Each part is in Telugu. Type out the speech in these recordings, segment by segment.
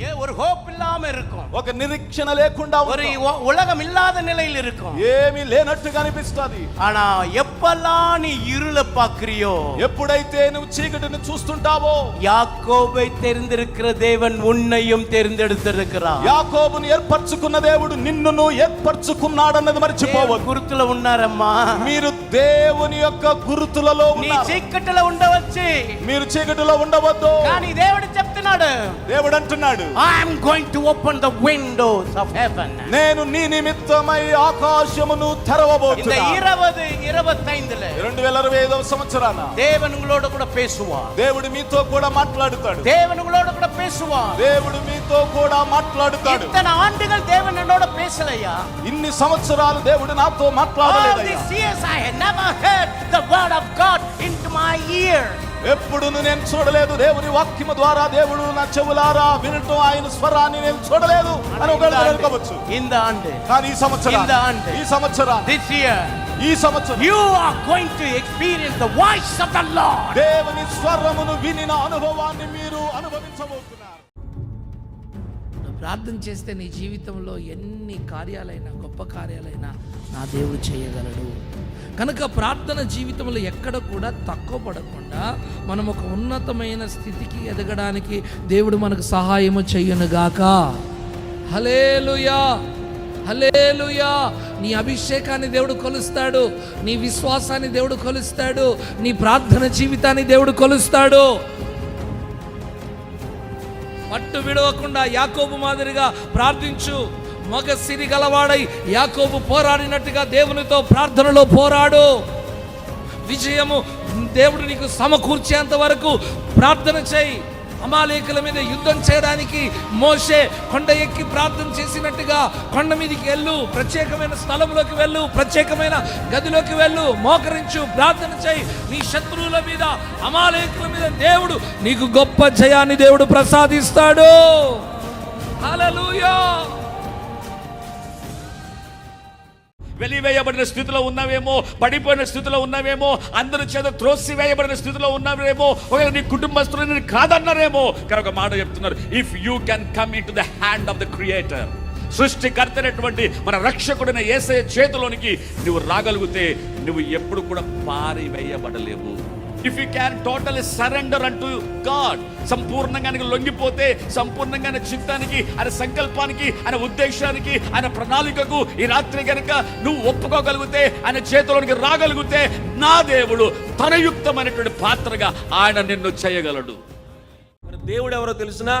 Yo! ஏ ஒரு ஹோப் இல்லாம இருக்கும் ఒక నిరీక్షణ లేకుండా ஒரு ఉంటాం. உ- உலகம் இல்லாத நிலையில் இருக்கும் ఏమీ లేనట్టుగా అనిపిస్తుంది ஆனா எப்பெல்லாம் நீ இருள பாக்குறியோ ఎప్పుడైతే నువ్వు చీకటిని చూస్తుంటావో யாக்கோபை தெரிந்திருக்கிற தேவன் உன்னையும் தெரிந்தெடுத்திருக்கிறார் యాకోబును ఏర్పరచుకున్న దేవుడు నిన్నును ఏర్పరచుకున్నాడన్నది தேவன் మర్చిపోవద్దు குருத்துல ఉన్నారమ్మా మీరు దేవుని యొక్క గురుతులలో నీ ఉన్నారు చీకటిలో ఉండవచ్చు మీరు చీకటిలో ఉండవద్దు కానీ దేవుడు చెప్తున్నాడు దేవుడు అంటున్నాడు I'm going to open the windows of heaven నేను నీ నిమిత్తమై ఆకాశమును இந்த తెరవబోతున్నా இருபது இருபத்தைந்துல రెండు వేల ఇరవై ఐదవ సంవత్సరాన தேவன் உங்களோட கூட பேசுவார் దేవుడు మీతో కూడా మాట్లాడుతాడు தேவன் உங்களோட கூட பேசுவார் దేవుడు మీతో కూడా మాట్లాడుతాడు இத்தனை ஆண்டுகள் தேவன் என்னோட பேசலையா ఇన్ని సంవత్సరాలు దేవుడు నాతో All మాట్లాడలేదు these years I had never heard the word of God into my ear. ఎప్పుడును నేను చూడలేదు. దేవుని వాక్యము ద్వారా దేవుడు నా చెవులారా వినటం ఆయన స్వరాన్ని నేను చూడలేదు అని అనుకోవచ్చు. ఇంద అంటే కానీ ఈ సంవత్సరం ఇంద అంటే ఈ సంవత్సరం దిస్ ఇయర్ ఈ సంవత్సరం you are going to experience the voice of the Lord దేవుని స్వరమును వినిన అనుభవాన్ని మీరు అనుభవించబోతున్నారు. ప్రార్థన చేస్తే నీ జీవితంలో ఎన్ని కార్యాలైనా గొప్ప కార్యాలైనా నా దేవుడు చేయగలడు. కనుక ప్రార్థన జీవితంలో ఎక్కడ కూడా తక్కువ పడకుండా మనం ఒక ఉన్నతమైన స్థితికి ఎదగడానికి దేవుడు మనకు సహాయము చెయ్యనుగాక హలేలుయా హలేలుయా నీ అభిషేకాన్ని దేవుడు కొలుస్తాడు నీ విశ్వాసాన్ని దేవుడు కొలుస్తాడు నీ ప్రార్థన జీవితాన్ని దేవుడు కొలుస్తాడు. పట్టు విడవకుండా యాకోబు మాదిరిగా ప్రార్థించు. మగ సిరి గలవాడై యాకోబు పోరాడినట్టుగా దేవునితో ప్రార్థనలో పోరాడు. విజయము దేవుడు నీకు సమకూర్చేంత వరకు ప్రార్థన చేయి. అమాలేకుల మీద యుద్ధం చేయడానికి మోషే కొండ ఎక్కి ప్రార్థన చేసినట్టుగా కొండ మీదకి వెళ్ళు ప్రత్యేకమైన స్థలంలోకి వెళ్ళు ప్రత్యేకమైన గదిలోకి వెళ్ళు మోకరించు ప్రార్థన చేయి. నీ శత్రువుల మీద అమాలేకుల మీద దేవుడు నీకు గొప్ప జయాన్ని దేవుడు ప్రసాదిస్తాడు. హల్లెలూయా! వెలివేయబడిన స్థితిలో ఉన్నావేమో పడిపోయిన స్థితిలో ఉన్నావేమో అందరి చేత త్రోసి వేయబడిన స్థితిలో ఉన్నావేమో ఒకవేళ నీ కుటుంబస్తులు నేను కాదన్నారేమో కానీ ఒక మాట చెప్తున్నారు if you can come in to the hand of the creator సృష్టికర్తనటువంటి మన రక్షకుడైన ఏసయ చేతిలోనికి నువ్వు రాగలిగితే నువ్వు ఎప్పుడు కూడా పారివేయబడలేవు. If you can total surrender unto God సంపూర్ణంగా లొంగిపోతే సంపూర్ణంగా ఆయన చిత్తానికి ఆయన సంకల్పానికి ఆయన ఉద్దేశానికి ఆయన ప్రణాళికకు ఈ రాత్రి కనుక నువ్వు ఒప్పుకోగలిగితే ఆయన చేతిలోనికి రాగలిగితే నా దేవుడు తనయుక్తమైనటువంటి పాత్రగా ఆయన నిన్ను చేయగలడు. దేవుడు ఎవరో తెలిసినా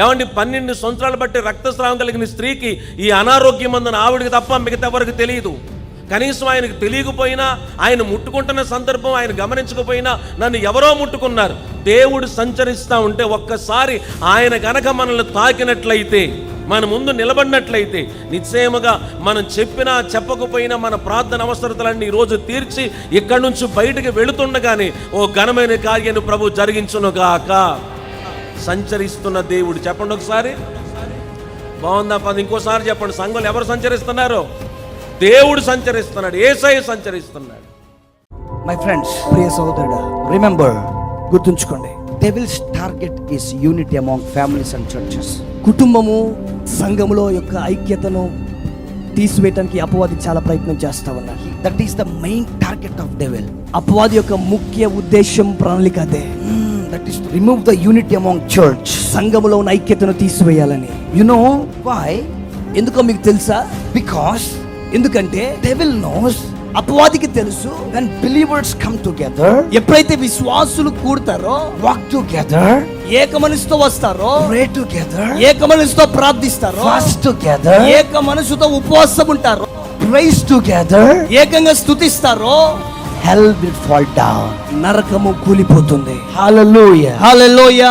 ఏమండి పన్నెండు సంవత్సరాలు బట్టి రక్తస్రావం కలిగిన స్త్రీకి ఈ అనారోగ్యం అందని ఆవిడికి తప్ప మిగతా ఎవరికి తెలియదు. కనీసం ఆయనకు తెలియకపోయినా ఆయన ముట్టుకుంటున్న సందర్భం ఆయన గమనించకపోయినా నన్ను ఎవరో ముట్టుకున్నారు. దేవుడు సంచరిస్తూ ఉంటే ఒక్కసారి ఆయన గనక మనల్ని తాకినట్లయితే మన ముందు నిలబడినట్లయితే నిశ్చయముగా మనం చెప్పినా చెప్పకపోయినా మన ప్రార్థన అవసరతలన్నీ ఈరోజు తీర్చి ఇక్కడి నుంచి బయటికి వెళుతుండగానే ఓ ఘనమైన కార్యాన్ని ప్రభు జరిగించునుగాక. సంచరిస్తున్న దేవుడు. చెప్పండి ఒకసారి. బాగుందా? పది ఇంకోసారి చెప్పండి. సంఘంలో ఎవరు సంచరిస్తున్నారు? దేవుడు సంచరిస్తున్నాడు ఏసై సంచరిస్తున్నాడు. మై ఫ్రెండ్స్ ప్రియ సహోదరుడా రిమెంబర్ గుర్తుంచుకోండి devil's target is unity among families and churches కుటుంబము సంఘములో యొక్క ఐక్యతను తీసివేయటానికి అపవాది చాలా ప్రయత్నం చేస్తా ఉన్నారు that is the main target of devil అపవాది యొక్క ముఖ్య ఉద్దేశం ప్రణాళిక అదే. That is remove the unity among church సంఘములో ఉన్న ఐక్యతను తీసివేయాలని. యు నో వై ఎందుకో మీకు తెలుసా? బికాస్ ఎందుకంటే డెవిల్ నోస్ అపవాదికి తెలుసు వెన్ బిలీవర్స్ కమ్ టుగెదర్ ఎప్పుడైతే విశ్వాసులు కూడతారో వాక్ టుగెదర్ ఏక మనసుతో వస్తారో ప్రే టుగెదర్ ఏక మనసుతో ప్రార్థిస్తారో ఫాస్ట్ టుగెదర్ ఏక మనసుతో ఉపవాసం ఉంటారో ప్రైస్ టుగెదర్ ఏకంగా స్తుతిస్తారో హెల్ విల్ ఫాల్ డౌన్ నరకము కూలిపోతుంది. హల్లెలూయా హల్లెలూయా